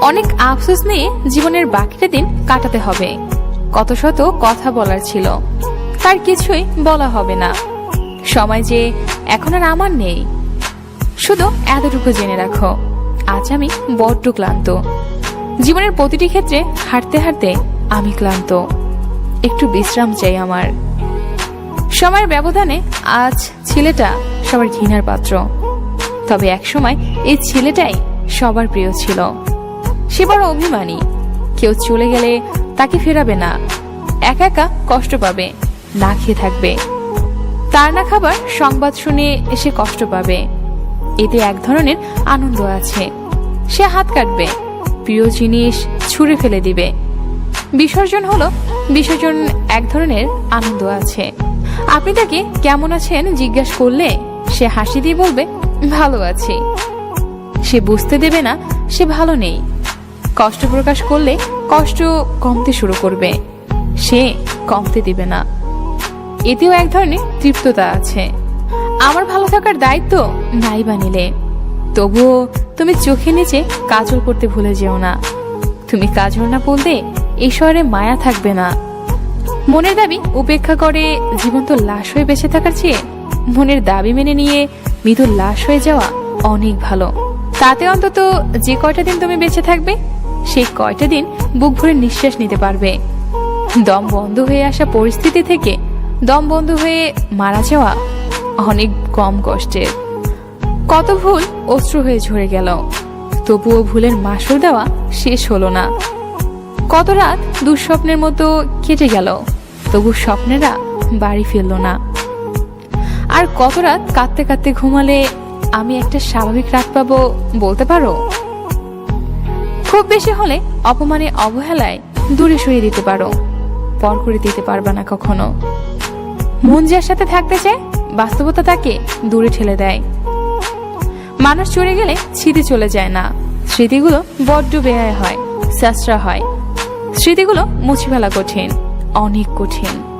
অনেক আফসোস নিয়ে জীবনের বাকিটা দিন কাটাতে হবে। কত শত কথা বলার ছিল, তার কিছুই বলা হবে না। সময় যে এখন আর আমার নেই। শুধু এতটুকু জেনে রাখো, আজ আমি বড্ড ক্লান্ত। জীবনের প্রতিটি ক্ষেত্রে হাঁটতে হাঁটতে আমি ক্লান্ত। একটু বিশ্রাম চাই আমার। সময়ের ব্যবধানে আজ ছেলেটা সবার ঘৃণার পাত্র। তবে একসময় এই ছেলেটাই সবার প্রিয় ছিল। সে বড় অভিমানী। কেউ চলে গেলে তাকে ফেরাবে না। একা একা কষ্ট পাবে, না খেয়ে থাকবে। তার না খাবার সংবাদ শুনে সে কষ্ট পাবে। এতে এক ধরনের আনন্দ আছে। সে হাত কাটবে, প্রিয় জিনিস ছুঁড়ে ফেলে দিবে। বিসর্জন হলো, বিসর্জন এক ধরনের আনন্দ আছে। আপনি তাকে কেমন আছেন জিজ্ঞাসা করলে সে হাসি দিয়ে বলবে, ভালো আছি। সে বুঝতে দেবে না সে ভালো নেই। কষ্ট প্রকাশ করলে কষ্ট কমতে শুরু করবে। সে কমতে দিবে না। এতেও এক ধরনের তৃপ্ততা আছে। আমার ভালো থাকার দায়িত্ব নাই বানিলে। তবুও তুমি চোখে নিচে কাজল করতে ভুলে যেও না। তুমি কাজল না বলতে এই শহরে মায়া থাকবে না। মনের দাবি উপেক্ষা করে জীবন্ত লাশ হয়ে বেঁচে থাকার চেয়ে মনের দাবি মেনে নিয়ে মৃদু লাশ হয়ে যাওয়া অনেক ভালো। তাতে অন্তত যে কয়টা দিন তুমি বেঁচে থাকবে, সেই কয়টা দিন বুক ভরে নিঃশ্বাস নিতে পারবে। দম বন্ধ হয়ে আসা পরিস্থিতি থেকে দম বন্ধ হয়ে মারা যাওয়া অনেক কম কষ্টের কত ভুল অশ্রু হয়ে ঝরে গেল। তবুও ভুলের মাসুল দেওয়া শেষ হলো না। কত রাত দুঃস্বপ্নের মতো কেটে গেল, তবু স্বপ্নেরা বাড়ি ফিরল না। আর কত রাত কাঁদতে কাঁদতে ঘুমালে আমি একটা স্বাভাবিক রাত পাবো বলতে পারো? খুব বেশি হলে অপমানে অবহেলায় দূরে সরিয়ে দিতে পারো, পর করে দিতে পারবা না কখনো। মন যার সাথে থাকতে চায় বাস্তবতা তাকে দূরে ঠেলে দেয়। মানুষ চলে গেলে স্মৃতি চলে যায় না। স্মৃতিগুলো বড্ড বেহায় হয় সাশ্রা হয়। স্মৃতিগুলো মুছে ফেলা কঠিন, অনেক কঠিন।